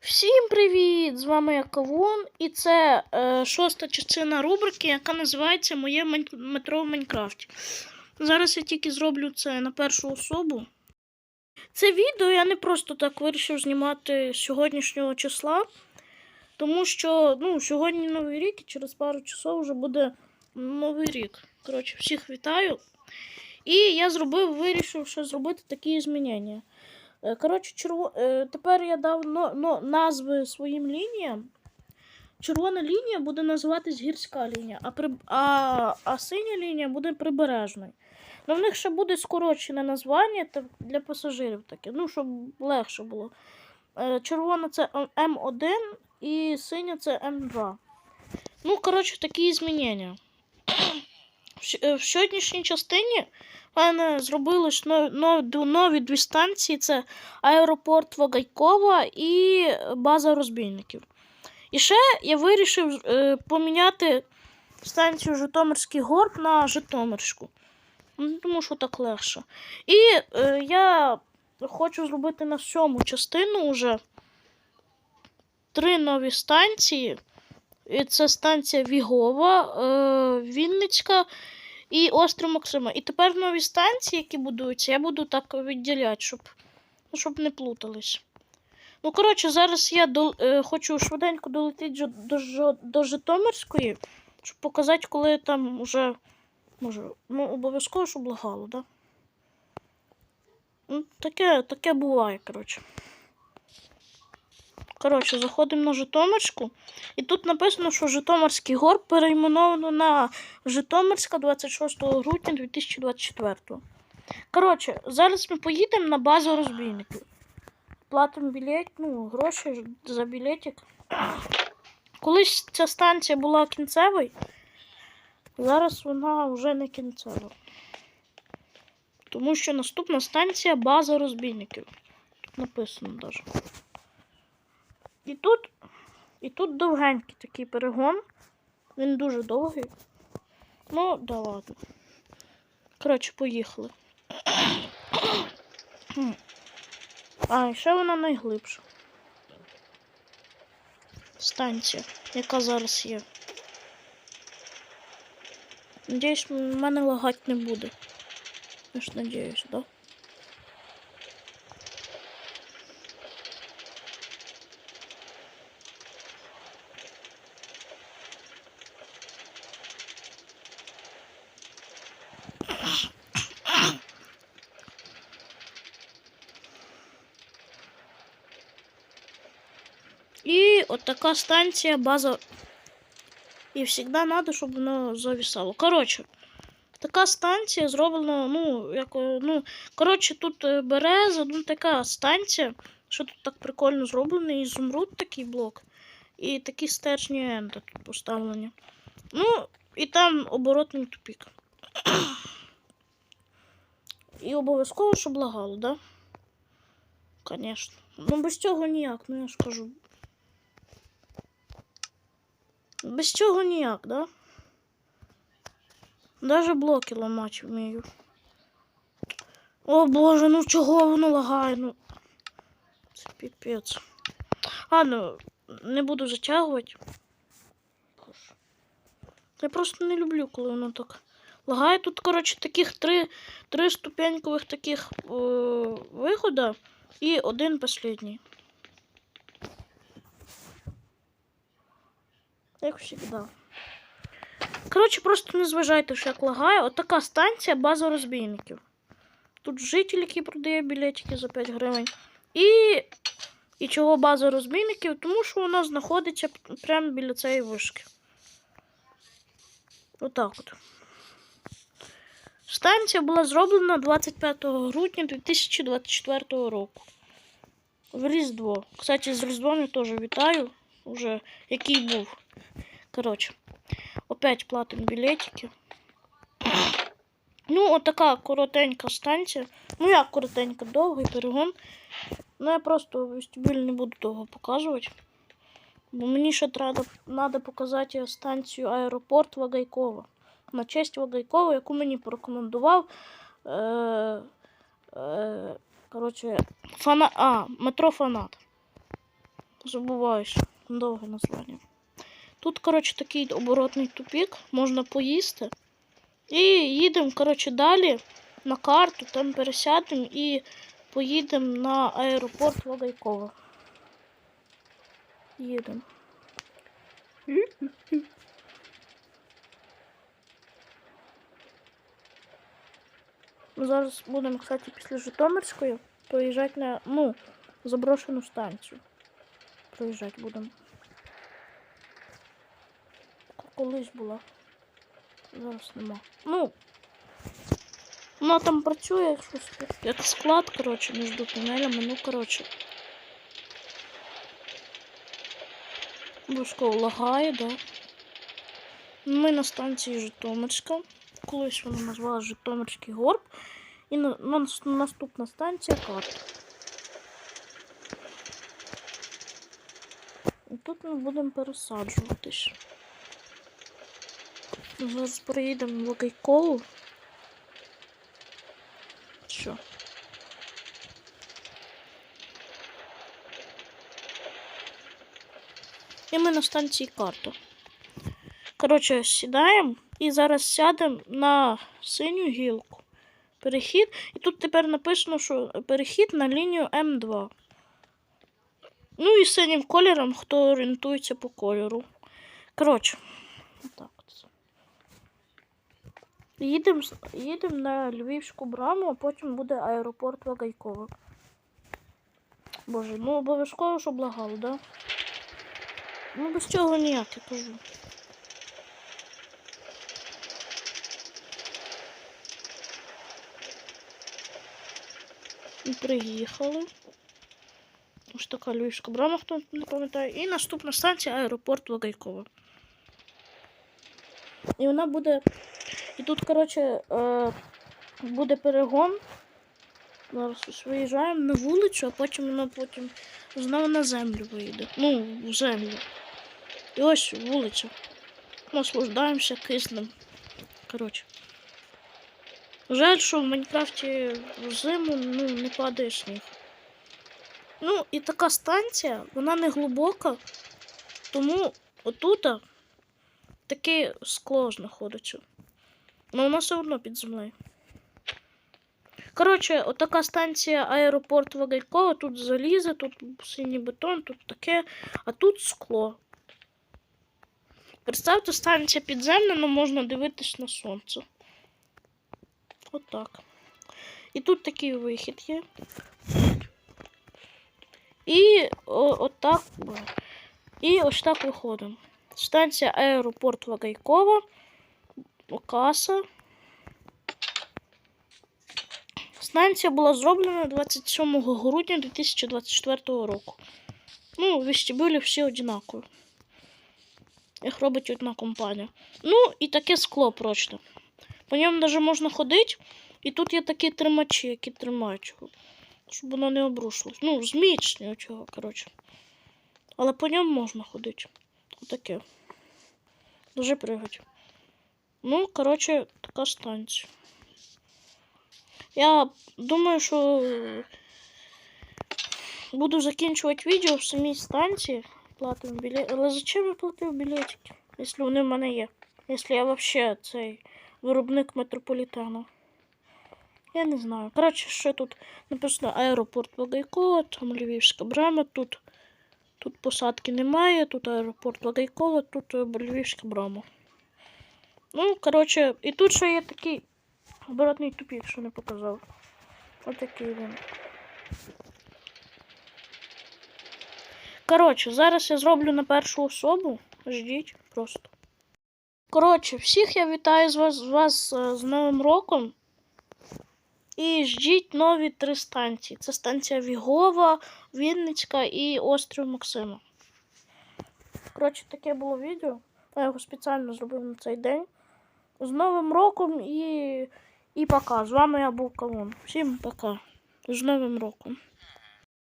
Всім привіт! З вами я Кавун, і це е, шоста частина рубрики, яка називається Моє метро в Майнкрафті. Зараз я тільки зроблю це на першу особу. Це відео я не просто так вирішив знімати з сьогоднішнього числа, тому що ну, сьогодні Новий рік і через пару часов вже буде Новий рік. Коротше, всіх вітаю. І я зробив, вирішив ще зробити такі змінення. Е, Коротше, черво... е, тепер я дав но... но... назви своїм лініям. Червона лінія буде називатись гірська лінія, а, при... а... а синя лінія буде прибережною. Ну, в них ще буде скорочене названня для пасажирів таке, ну, щоб легше було. Е, Червона це М1 і синя це М2. Ну, коротше, такі змінення. В В сьогоднішній частині мене но- нові дві станції: це аеропорт Вагайкова і база розбійників. І ще я вирішив е, поміняти станцію Житомирський горб на Житомирську. Ну, Тому що так легше. І е, я хочу зробити на сьому частину вже три нові станції. І це станція Вігова, е, Вінницька і Острів Максима. І тепер нові станції, які будуються, я буду так відділяти, щоб, ну, щоб не плутались. Ну, коротше, зараз я до, е, хочу швиденько долетіти жо- до, до Житомирської, щоб показати, коли там вже. Може, ну, обов'язково, щоб лагало, да? Ну, таке, таке буває, коротше. Коротше, заходимо на Житомирську. І тут написано, що Житомирський горб перейменовано на Житомирська 26 грудня 2024. Коротше, зараз ми поїдемо на базу розбійників. Платимо білет, ну, гроші за білетик. Колись ця станція була кінцевою, зараз вона вже не кінцева. Тому що наступна станція база розбійників. Тут написано навіть. І тут, і тут довгенький такий перегон. Він дуже довгий. Ну, да ладно. Коротше, поїхали. А, і ще вона найглибша. Станція, яка зараз є. Надіюсь, в мене лагать не буде. Я ж надіюсь, да? І от така станція, база. І завжди треба, щоб воно зависало. Коротше, така станція зроблена, ну, як, ну, коротше, тут е, береза, ну, така станція, що тут так прикольно зроблено, ізумруд такий блок. І такі стержні енда тут поставлені. Ну, і там оборотний тупік. І обов'язково, щоб лагало, да? Конечно. Ну, без цього ніяк, ну я ж кажу. Без цього ніяк, да? Даже блоки ламати вмію. О боже, ну чого воно лагає? Ну. Це піпець. Ладно, не буду затягувати. Я просто не люблю, коли воно так. Лагає тут, коротше, таких три, три ступенькових таких е, вихода і один последній. Як завжди. Коротше, просто не зважайте, що як лагає. От станція база розбійників. Тут житель, який продає білетики за 5 гривень. І, і чого база розбійників? Тому що вона знаходиться прямо біля цієї вишки. Отак от. Станція була зроблена 25 грудня 2024 року. В Різдво. Кстати, з Різдвом я теж вітаю. Уже який був. Коротше, опять платимо білетики. Ну, от така коротенька станція. Ну, як коротенька, довгий перегон. Ну, я просто вестибюль не буду того показувати. Бо мені ще треба, треба показати станцію аеропорт Вагайкова. На честь Вагайкова, яку мені порекомендував. Е, е, коротше, фана... А, метро Фанат. Забуваюсь. Довге названня. Тут, коротше, такий оборотний тупік, можна поїсти. І їдемо, коротше, далі на карту, там пересядемо і поїдемо на аеропорт Вагайкова. Їдемо. Зараз будемо, кстати, після Житомирської поїжджати на ну, заброшену станцію. Проїжджати будемо. Колись була. Зараз нема. Ну. Вона там працює, як щось, як склад, коротше, між тунелями. Ну, коротше. Бушко лагає, да. Ми на станції Житомирська. Колись вона назвала Житомирський горб. І на, на, нас- наступна станція карта. І тут ми будемо пересаджуватись. Зараз проїдемо в Логайкову. Що? І ми на станції карта. Коротше, сідаємо і зараз сядемо на синю гілку. Перехід. І тут тепер написано, що перехід на лінію М2. Ну і синім кольором, хто орієнтується по кольору. Коротше, отак от. Їдемо їдем на Львівську браму, а потім буде аеропорт Вагайкова. Боже, ну обов'язково, щоб лагало, да? Ну без цього ніяк, я кажу. І приїхали. Ось така Львівська брама, хто не пам'ятає. І наступна станція аеропорт Вагайкова. І вона буде. І тут, коротше, е, буде перегон. Зараз виїжджаємо на вулицю, а потім вона потім знову на землю вийде. Ну, в землю. І ось вулиця. Наслаждаємося киснем. Коротше. Жаль, що в Майнкрафті в зиму ну, не падає сніг. Ну, і така станція, вона не глибока, тому отут таке скло знаходиться. Ну, воно все одно під землею. Коротше, отака станція аеропорт Вагайкова, тут залізо, тут синій бетон, тут таке, а тут скло. Представте, станція підземна, але можна дивитись на сонце. Отак. І тут такий вихід є. І отак. І ось так виходимо. Станція аеропорт Вагайкова. Каса. Станція була зроблена 27 грудня 2024 року. Ну, вестибюлі всі однакові. Їх робить одна компанія. Ну, і таке скло прочне. По ньому навіть можна ходити. І тут є такі тримачі, які тримають його. Щоб воно не обрушилось. Ну, зміцнює чого, коротше. Але по ньому можна ходити. Отаке. Дуже пригать. Ну, коротше, така станція. Я думаю, що буду закінчувати відео в самій станції. Платимо білет. Але зачем я платив білетики, якщо вони в мене є? Якщо я взагалі цей виробник метрополітену. Я не знаю. Коротше, що тут написано аеропорт Вагайкова, там Львівська брама, тут, тут посадки немає, тут аеропорт Вагайкова, тут е, Львівська брама. Ну, коротше, і тут ще є такий оборотний тупік, що не показав. Отакий він. Коротше, зараз я зроблю на першу особу. Ждіть просто. Коротше, всіх я вітаю з вас, з вас е, з Новим роком. І ждіть нові три станції. Це станція Вігова, Вінницька і Острів Максима. Коротше, таке було відео. Я його спеціально зробив на цей день. З Новим роком і, і пока. З вами я був Калон. Всім пока. З Новим роком.